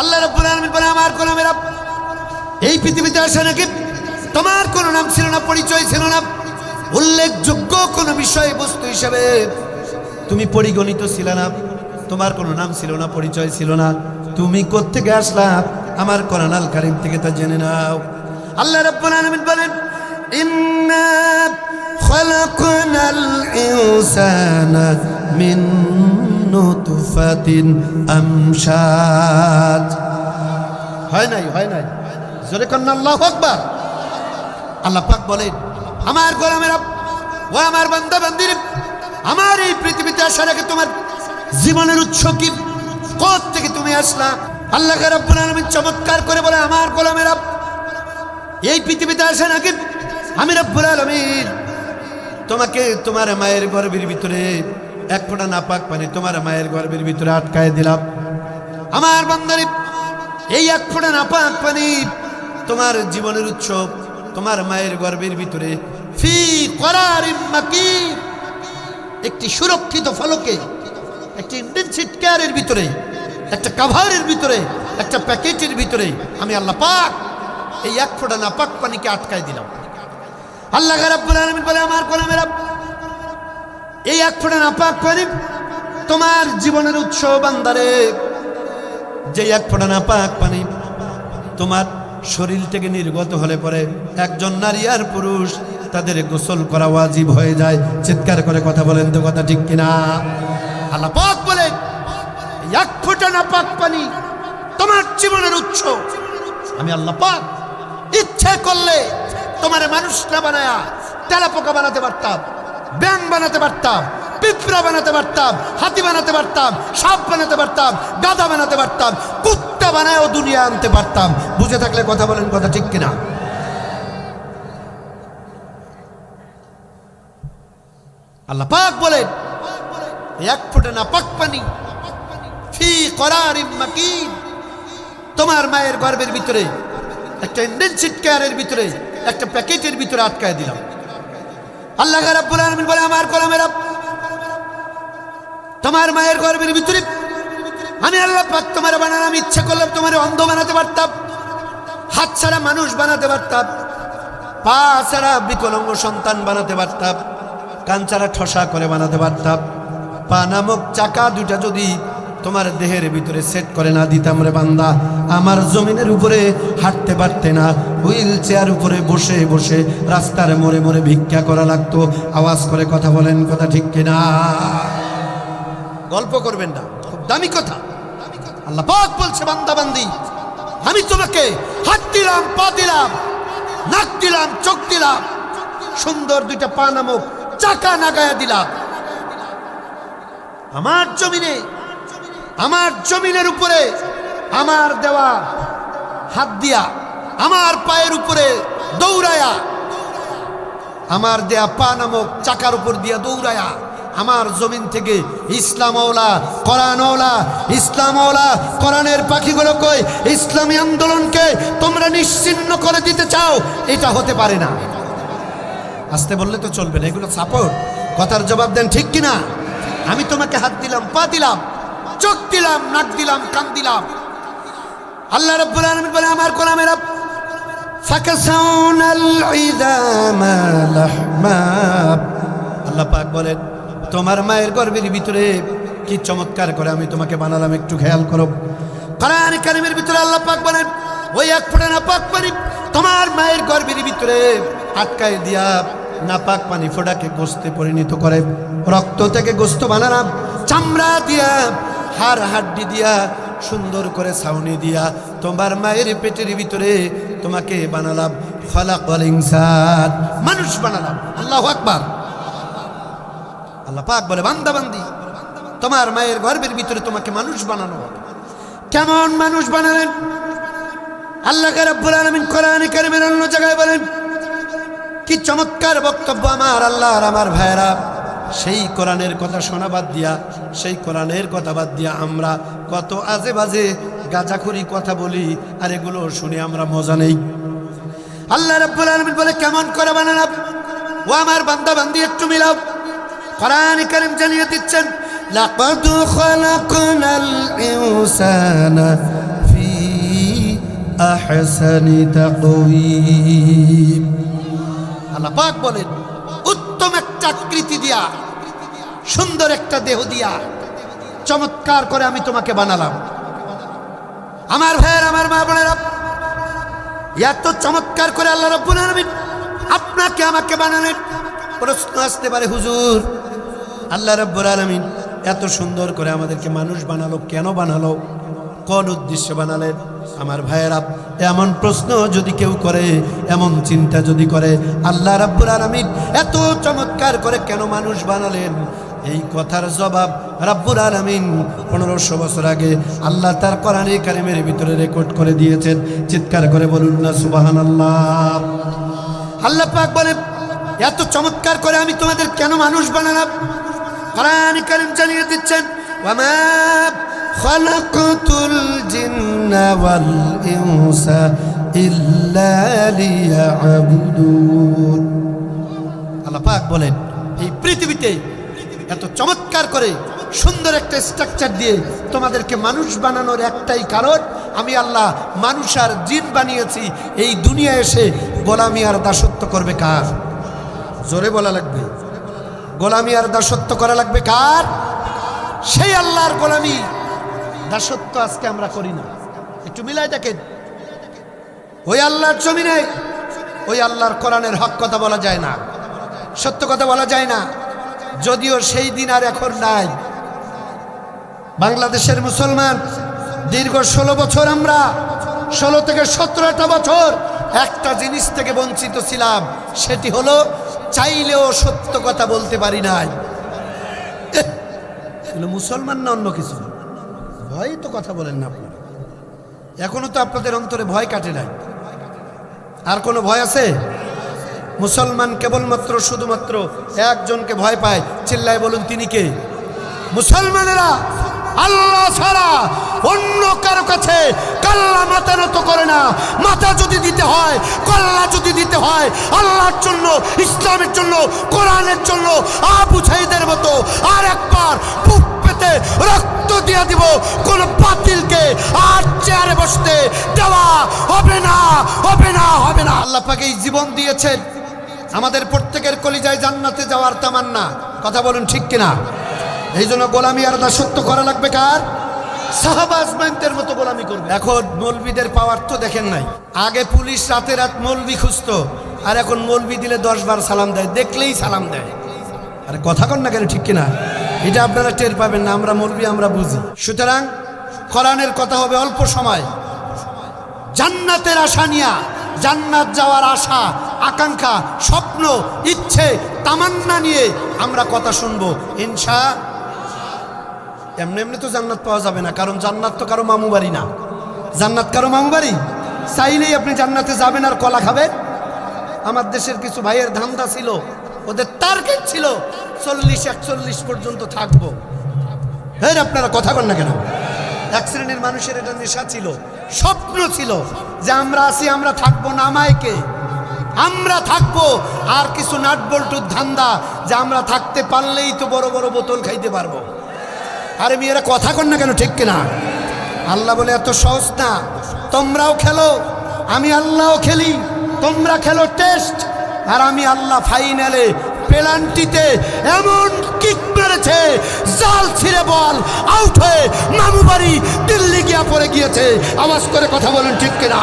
আল্লাহ রাব্বুল বলে আমার গোলামেরা এই পৃথিবীতে আসে নাকি? তোমার কোনো নাম ছিল না, পরিচয় ছিল না। উল্লেখযোগ্য কোনো বিষয় বস্তু হিসেবে তুমি পরিগণিত ছিল না। তোমার কোনো নাম ছিল না, পরিচয় ছিল না। তুমি কোত্থেকে আসলা? আমার কোরআন আল কারিম থেকে তা জেনে নাও। আল্লাহ রাব্বুল আলামিন বলেন, ইন্না খালাকনাল ইনসানা মিন নুতফাতিন আমশাজ হয় নাই হয় নাই। জোরে কন্যা, আল্লাহ আকবার। আল্লাহ পাক বলেন, আমার গোলামেরা ও আমার বান্দা বান্দির আমার এই পৃথিবীতে আসার আগে তোমার জীবনের উৎস কি? কোথ থেকে তুমি আসলা? আল্লাহ রাব্বুল আলামিন চমৎকার করে বলে, আমার গোলামেরা, এই পৃথিবীতে আসার আগে আমি রব্বুল আলামিন তোমাকে, তোমার মায়ের গর্ভের ভিতরে এক ফোঁটা নাপাক পানি তোমার মায়ের গর্ভের ভিতরে আটকায় দিলাম। আমার বান্দারে, এই এক ফোঁটা নাপাক পানি তোমার জীবনের উৎসব, তোমার মায়ের গর্বের ভিতরে। ফি করার একটি সুরক্ষিত ফলকে, একটি ইন্টেনসিভ কেয়ারের ভিতরে, একটা কাভারের ভিতরে, একটা প্যাকেটের ভিতরে আমি আল্লাহ পাক এই এক ফোঁটা নাপাক পানিকে আটকায় দিলাম। আল্লাহ রাব্বুল আলামিন বলে, আমার গোলামেরা এই এক ফোঁটা নাপাক পানি তোমার জীবনের উৎস বান্দারে। যে এক ফোঁটা নাপাক পানি, তোমার শরীর থেকে নির্গত হলে পরে একজন নারী আর পুরুষ তাদের গোসল করা ওয়াজিব হয়ে যায়। চিৎকার করে কথা বলেন তো কথা ঠিক কিনা? আল্লাহ পাক এই এক ফোঁটা নাপাক পানি তোমার জীবনের উৎস আমি আল্লাহ পাক ইচ্ছে করলে তোমার মানুষ না বানায়া তেলা পোকা বানাতে পারতাম। ব্যাং বানাতে পারতাম, পিঁপড়া বানাতে পারতাম, হাতি বানাতে পারতাম, সাপ বানাতে পারতাম গাদা বানাতে পারতাম, কুত্তা বানায়ও দুনিয়া আনতে পারতাম। বুঝে থাকলে কথা বলেন কথা ঠিক কিনা? আল্লাহ পাক বলেন, এক ফুটে না পাক পানি, ফি মাকিন। তোমার মায়ের গর্ভের ভিতরে, একটা ইন্ডেনসিড কেয়ারের ভিতরে, একটা প্যাকেটের ভিতরে আটকায় দিলাম। আল্লাহ রাব্বুল আলামিন বলে, আমার গোলামেরা তোমার মায়ের গর্ভের ভিতরে আমি আল্লাহ তোমার বানালাম ইচ্ছা করলাম তোমার অন্ধ বানাতে পারতাম, হাত ছাড়া মানুষ বানাতে পারতাম, পা ছাড়া বিকলঙ্গ সন্তান বানাতে পারতাম, কান ছাড়া ঠসা করে বানাতে পারতাম, পা নামক চাকা দুটা যদি তোমার দেহের ভিতরে সেট করে না দিতাম রে বান্দা। আমার জমিনের উপরে হাঁটতে পারতে না। হুইল চেয়ার উপরে বসে বসে রাস্তার মোড়ে মোড়ে ভিক্ষা করা লাগতো। আওয়াজ করে কথা বলেন, কথা ঠিক কিনা? গল্প করবেন না, খুব দামি কথা। আল্লাহ পাক বলছে, বান্দা, বান্দি, আমি তোমাকে হাত দিলাম, পা দিলাম, নাক দিলাম, চোখ দিলাম, সুন্দর দুইটা পা নামক চাকা নাগায়া দিলাম। আমার জমিনে আমার জমিনের উপরে, আমার দেওয়া হাত দিয়া, আমার পায়ের উপরে দৌড়ায়া, আমার দেয়া পা নামক চাকার উপর দিয়া দৌড়ায়া, আমার জমিন থেকে ইসলামওয়ালা কোরআনওয়ালা ইসলামওয়ালা কোরআনের পাখিগুলো কই, ইসলামী আন্দোলনকে তোমরা নিশ্চিন্ন করে দিতে চাও, এটা হতে পারে না। আসতে বললে তো চলবে না, এগুলো সাপোর্ট। কথার জবাব দেন ঠিক কিনা? আমি তোমাকে হাত দিলাম, পা দিলাম। চোখ দিলাম, নাক দিলাম, কান দিলাম। আল্লাহ রাব্বুল আলামিন বলে আমার কোরআনের আল্লাহ পাক বলেন, তোমার মায়ের গর্ভের ভিতরে কি চমৎকার করে আমি তোমাকে বানালাম, একটু খেয়াল করো। কোরআন কারিমের ভিতরে আল্লাহ পাক বলেন, ওই এক ফোঁটা না পাক পানি তোমার মায়ের গর্ভের ভিতরে আটকায় দিয়া নাপাক পানি ফোটাকে গোস্তে পরিণত করে। রক্ত থেকে গোস্ত বানালাম, চামড়া দিয়া হাড় হাড্ডি দিয়া, সুন্দর করে ছাউনি দিয়া, তোমার মায়ের পেটের ভিতরে তোমাকে বানালাম ফলাকল ইনসান। মানুষ বানালাম। আল্লাহ আকবার। আল্লাহ পাক বলে, বান্দা বান্দি, তোমার মায়ের গর্ভের ভিতরে তোমাকে মানুষ বানানো কেমন মানুষ বানালেন? আল্লাহ রাব্বুল আলামিন কোরআনে কারিমের অন্য জায়গায় বলেন, কি চমৎকার বক্তব্য আমার আল্লাহ আর আমার ভাইরা সেই কোরআনের কথা শোনা বাদ দিয়া, সেই কোরআনের কথা বাদ দিয়া আমরা কত আজে বাজে গাঁজাখুরি কথা বলি, আর এগুলো শুনে আমরা মজা নেই। আল্লাহ রাব্বুল বলে, কেমন করে বানালাম ও আমার বান্দা বান্দি একটু মিলাও। কোরআন কারীম জানিয়ে দিচ্ছেন, লাকাদ খালাকনাল ইনসানা ফি আহসানি তাকওয়িম। আল্লাহ পাক বলেন আকৃতি দিয়া, সুন্দর একটা দেহ দিয়া চমৎকার করে আমি তোমাকে বানালাম। আমার ভাইয়ের, আমার মা বোনেরা, এত চমৎকার করে আল্লাহ রব্বুল আলামিন আপনাকে আমাকে বানালেন। প্রশ্ন আসতে পারে, হুজুর, আল্লাহ রব্বুল আলামিন এত সুন্দর করে আমাদেরকে মানুষ বানালো, কেন বানালো? কোন উদ্দেশ্যে বানালেন? আমার ভাইয়েরা, এমন প্রশ্ন যদি কেউ করে, এমন চিন্তা যদি করে, আল্লাহ রাব্বুল আলামিন এত চমৎকার করে কেন মানুষ বানালেন? এই কথার জবাব রাব্বুল আলামিন পনেরোশো বছর আগে আল্লাহ তার কোরআনে কারিমের ভিতরে রেকর্ড করে দিয়েছেন। চিৎকার করে বলুন না, সুবহানাল্লাহ। আল্লাহ পাক বলে এত চমৎকার করে আমি তোমাদের কেন মানুষ বানালাম? কোরআন কারিম জানিয়ে দিচ্ছেন ইল্লা লিয়াবুদুন আল্লাহ পাক বলেন, এই পৃথিবীতে এত চমৎকার করে সুন্দর একটা স্ট্রাকচার দিয়ে তোমাদেরকে মানুষ বানানোর একটাই কারণ, আমি আল্লাহ মানুষ আর জিন বানিয়েছি, এই দুনিয়া এসে গোলামি আর দাসত্ব করবে কার? জোরে বলা লাগবে। গোলামি আর দাসত্ব করা লাগবে কার? সেই আল্লাহর গোলামি। দাসত্ব আজকে আমরা করি না। একটু মিলাই দেখেন। ওই আল্লাহর জমিনে ওই আল্লাহর কোরআনের হক কথা বলা যায় না, সত্য কথা বলা যায় না। যদিও সেই দিন আর এখন নাই। বাংলাদেশের মুসলমান দীর্ঘ ষোলো বছর আমরা, ষোলো থেকে সতেরোটা বছর একটা জিনিস থেকে বঞ্চিত ছিলাম, সেটি হলো চাইলেও সত্য কথা বলতে পারি নাই। মুসলমান না অন্য কিছু? ভয় তো কথা বলেন না আপনারা। এখনও তো আপনাদের অন্তরে ভয় কাটে নাই। আর কোনো ভয় আছে? মুসলমান কেবলমাত্র, শুধুমাত্র একজনকে ভয় পায়। চিল্লায় বলুন, তিনি কে? মুসলমানেরা আল্লাহ ছাড়া অন্য কারও কাছে কাল্লা মাথা নত করে না। মাথা যদি দিতে হয়, কল্লা যদি দিতে হয়, আল্লাহর জন্য, ইসলামের জন্য, কোরআনের জন্য, আবু ছাইদের মতো আর একবার দিয়ে দিব। কোন বাতিলকে আর চেয়ারে বসতে দেওয়া হবে না হবে না হবে না। আল্লাহ পাকে এই জীবন দিয়েছেন। আমাদের প্রত্যেকের কলিজায় জান্নাতে যাওয়ার তামান্না। কথা বলুন ঠিক কিনা? এই জন্য গোলামি আর দাসত্ব করা লাগবে কার? সাহাবাজমানদের মতো গোলামি করবে। এখন মৌলবিদের পাওয়ার তো দেখেন নাই। আগে পুলিশ রাতে রাত মৌলবি খুঁজতো, আর এখন মৌলবি দিলে দশ বার সালাম দেয়, দেখলেই সালাম দেয়। আরে কথা কন না কেন, ঠিক কিনা? এটা আপনারা টের পাবেন না, আমরা মরবি, আমরা বুঝি। সুতরাং কোরআনের কথা হবে অল্প সময়। জান্নাতের আশা নিয়া, জান্নাত যাওয়ার আশা, আকাঙ্ক্ষা, স্বপ্ন, ইচ্ছে, তামান্না নিয়ে আমরা কথা শুনব, ইনশা এমনি এমনি তো জান্নাত পাওয়া যাবে না, কারণ জান্নাত তো কারও মামু বাড়ি না। জান্নাত কারও মামু বাড়ি? চাইলেই আপনি জান্নাতে যাবেন আর কলা খাবেন? আমার দেশের কিছু ভাইয়ের ধান্দা ছিল, ওদের টার্গেট ছিল চল্লিশ একচল্লিশ পর্যন্ত থাকব। হ্যাঁ আপনারা কথা কন না কেন? এক শ্রেণির মানুষের এটা নেশা ছিল, স্বপ্ন ছিল যে আমরা আছি, আমরা থাকব না আমায়কে আমরা থাকব, আর কিছু নাট বল্টুর ধান্দা যে আমরা থাকতে পারলেই তো বড় বড় বোতল খাইতে পারব। আরে মেয়েরা, কথা কন না কেন, ঠিক কিনা? আল্লাহ বলে, এত সহজ না। তোমরাও খেলো, আমি আল্লাহও খেলি, তোমরা খেলো টেস্ট, আর আমি আল্লাহ ফাইনালে পেলান্টিতে এমন কিক মেরেছে, জাল ছিঁড়ে বল আউট হয়ে মামুবাড়ি দিল্লি গিয়া পড়ে গিয়েছে। আওয়াজ করে কথা বলেন ঠিক কিনা?